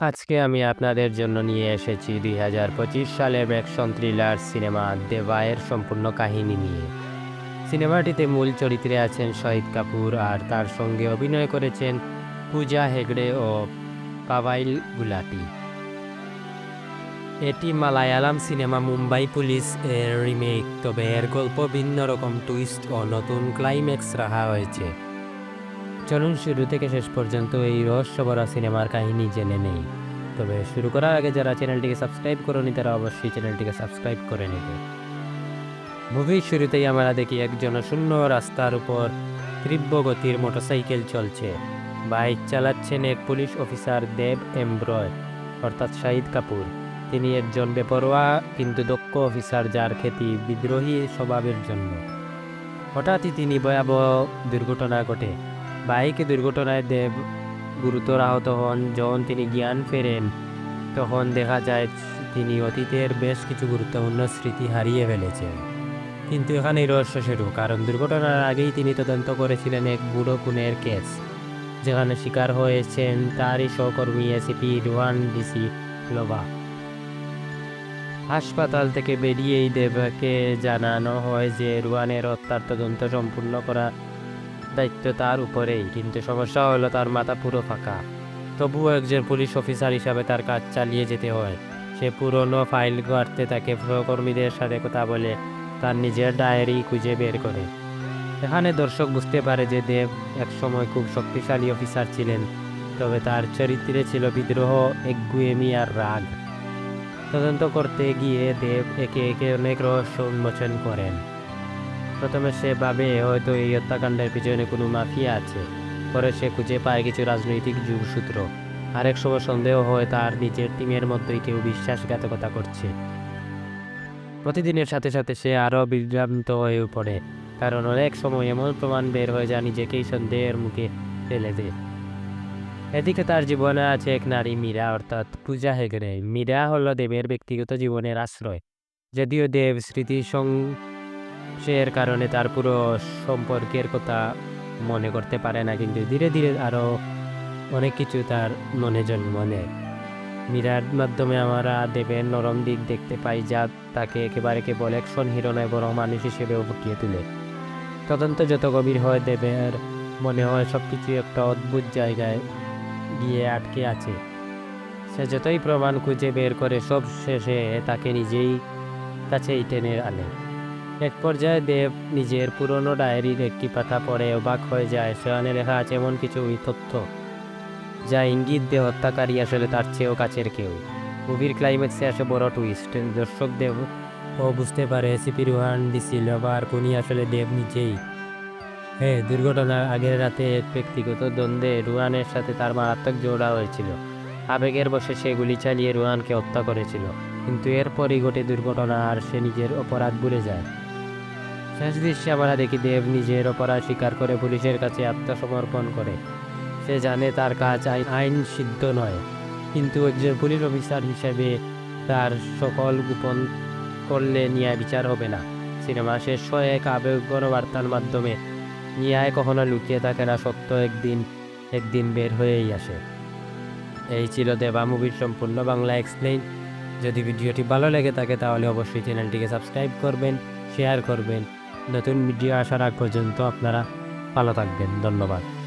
আজকে আমি আপনাদের জন্য নিয়ে এসেছি দুই হাজার পঁচিশ সালের অ্যাকশন থ্রিলার সিনেমা দেবায়ের সম্পূর্ণ কাহিনী নিয়ে। সিনেমাটিতে মূল চরিত্রে আছেন শহীদ কাপুর আর তার সঙ্গে অভিনয় করেছেন পূজা হেগড়ে ও পাভাইল গুলাটি। এটি মালায়ালাম সিনেমা মুম্বাই পুলিশ এর রিমেক, তবে এর গল্প ভিন্ন রকম টুইস্ট ও নতুন ক্লাইম্যাক্স রাখা হয়েছে। চলুন শুরু থেকে শেষ পর্যন্ত এই রহস্যভরা সিনেমার কাহিনী জেনে নেই। তবে শুরু করার আগে যারা চ্যানেলটিকে সাবস্ক্রাইব করেনি, তারা অবশ্যই চ্যানেলটিকে সাবস্ক্রাইব করে নেবে। মুভির শুরুতেই আমরা দেখি একজন শূন্য রাস্তার উপর তীব্র গতির মোটরসাইকেল চলছে। বাইক চালাচ্ছেন এক পুলিশ অফিসার দেব এমব্রয় অর্থাৎ শাহিদ কাপুর। তিনি একজন বেপরোয়া, কিন্তু দক্ষ অফিসার যার খ্যাতি বিদ্রোহী স্বভাবের জন্য। হঠাৎই তিনি ভয়াবহ দুর্ঘটনা ঘটে। বাইক দুর্ঘটনায় দেব গুরুতর আহত হন যখন তিনি জ্ঞান ফেরেন। তখন দেখা যায় তিনি অতীতের বেশ কিছু গুরুত্বপূর্ণ স্মৃতি হারিয়ে ফেলেছেন। কিন্তু এখানেই রহস্য শুরু, কারণ দুর্ঘটনার আগেই তিনি তদন্ত করেছিলেন এক বুড়ো খুনের কেস, যেখানে শিকার হয়েছেন তারই সহকর্মী এসিপি রুহান ডিসি লোভা। হাসপাতাল থেকে বেরিয়েই দেবকে জানানো হয় যে রুয়ানের হত্যার তদন্ত সম্পূর্ণ করা দায়িত্ব তার উপরেই, কিন্তু সমস্যা হলো তার মাথা পুরো ফাঁকা। তবুও একজন পুলিশ অফিসার হিসাবে তার কাজ চালিয়ে যেতে হয়। সে পুরনো ফাইল ঘাটতে তাকে সহকর্মীদের সাথে কথা বলে, তার নিজের ডায়েরি খুঁজে বের করে। এখানে দর্শক বুঝতে পারে যে দেব একসময় খুব শক্তিশালী অফিসার ছিলেন, তবে তার চরিত্রে ছিল বিদ্রোহ একগুয়েমি আর রাগ। তদন্ত করতে গিয়ে দেব একে একে অনেক রহস্য উন্মোচন করেন। প্রথমে সে ভাবে হয়তো এই হত্যাকাণ্ডের পিছনে কোনো মাফিয়া আছে। পরে সে খুঁজে পায় কিছু রাজনৈতিক যুগসূত্র। আরেক সময় সন্দেহ হয় তার নিজের টিমের মধ্যেই কেউ বিশ্বাসঘাতকতা করছে। প্রতিদিনের সাথে সাথে সে আরও বিভ্রান্ত হয়ে পড়ে, কারণ অনেক সময় এমন প্রমাণ বের হয়ে যা নিজেকেই সন্দেহের মুখে ফেলে দেয়। এদিকে তার জীবনে আছে এক নারী মীরা, অর্থাৎ পূজা হেগড়ে। মীরা হলো দেবের ব্যক্তিগত জীবনের আশ্রয়, যদিও দেব স্মৃতি সংশয়ের কারণে তার পুরো সম্পর্কের কথা মনে করতে পারে না, কিন্তু ধীরে ধীরে আরও অনেক কিছু তার মনে জন্ম নেয়। মীরার মাধ্যমে আমরা দেবের নরম দিক দেখতে পাই, যা তাকে একেবারে কেবল একশন হিরো নয় বড় মানুষ হিসেবেও ফুটিয়ে তোলে। তদন্ত যত গভীর হয়, দেবের মনে হয় সব কিছু একটা অদ্ভুত জায়গায় গিয়ে আটকে আছে। সে যতই প্রমাণ খুঁজে বের করে, সব শেষে তাকে নিজেই কাছেই টেনে আনে। এক পর্যায়ে দেব নিজের পুরনো ডায়েরির একটি পাতা পড়ে অবাক হয়ে যায়। সেখানে লেখা আছে, এমন কিছু তথ্য যা ইঙ্গিত দিয়ে হত্যাকারী আসলে তার চেয়েও কাছের কেউ। মুভির ক্লাইম্যাক্সে আসে বড় টুইস্ট দর্শক দেব, ও বুঝতে পারে এসিপি রুহান ডিসি লভার কোনি আসলে দেব নিজেই। হ্যাঁ দুর্ঘটনার আগের রাতে এক ব্যক্তিগত দ্বন্দ্বে রুহানের সাথে তার মারাত্মক জোড়া হয়েছিল। আবেগের বসে সে গুলি চালিয়ে রুহানকে হত্যা করেছিল। কিন্তু এরপরই ঘটে দুর্ঘটনা আর সে নিজের অপরাধ ভুলে যায়। শেষ দৃশ্যে আমরা দেখি দেব নিজের অপরাধ স্বীকার করে পুলিশের কাছে আত্মসমর্পণ করে। সে জানে তার কাজ আইন সিদ্ধ নয়। কিন্তু একজন পুলিশ অফিসার হিসেবে তার সকল গোপন করলে ন্যায় বিচার হবে না। সিনেমা শেষ হয়ে এক আবেগ গণবার্তার মাধ্যমে ন্যায় কখনো লুকিয়ে থাকে না, সত্য একদিন একদিন বের হয়েই আসে। এই ছিল দেবা মুভির সম্পূর্ণ বাংলা এক্সপ্লেইন যদি ভিডিওটি ভালো লেগে থাকে তাহলে অবশ্যই চ্যানেলটিকে সাবস্ক্রাইব করবেন, শেয়ার করবেন। নতুন ভিডিও আসার আগ পর্যন্ত আপনারা ভালো থাকবেন। ধন্যবাদ।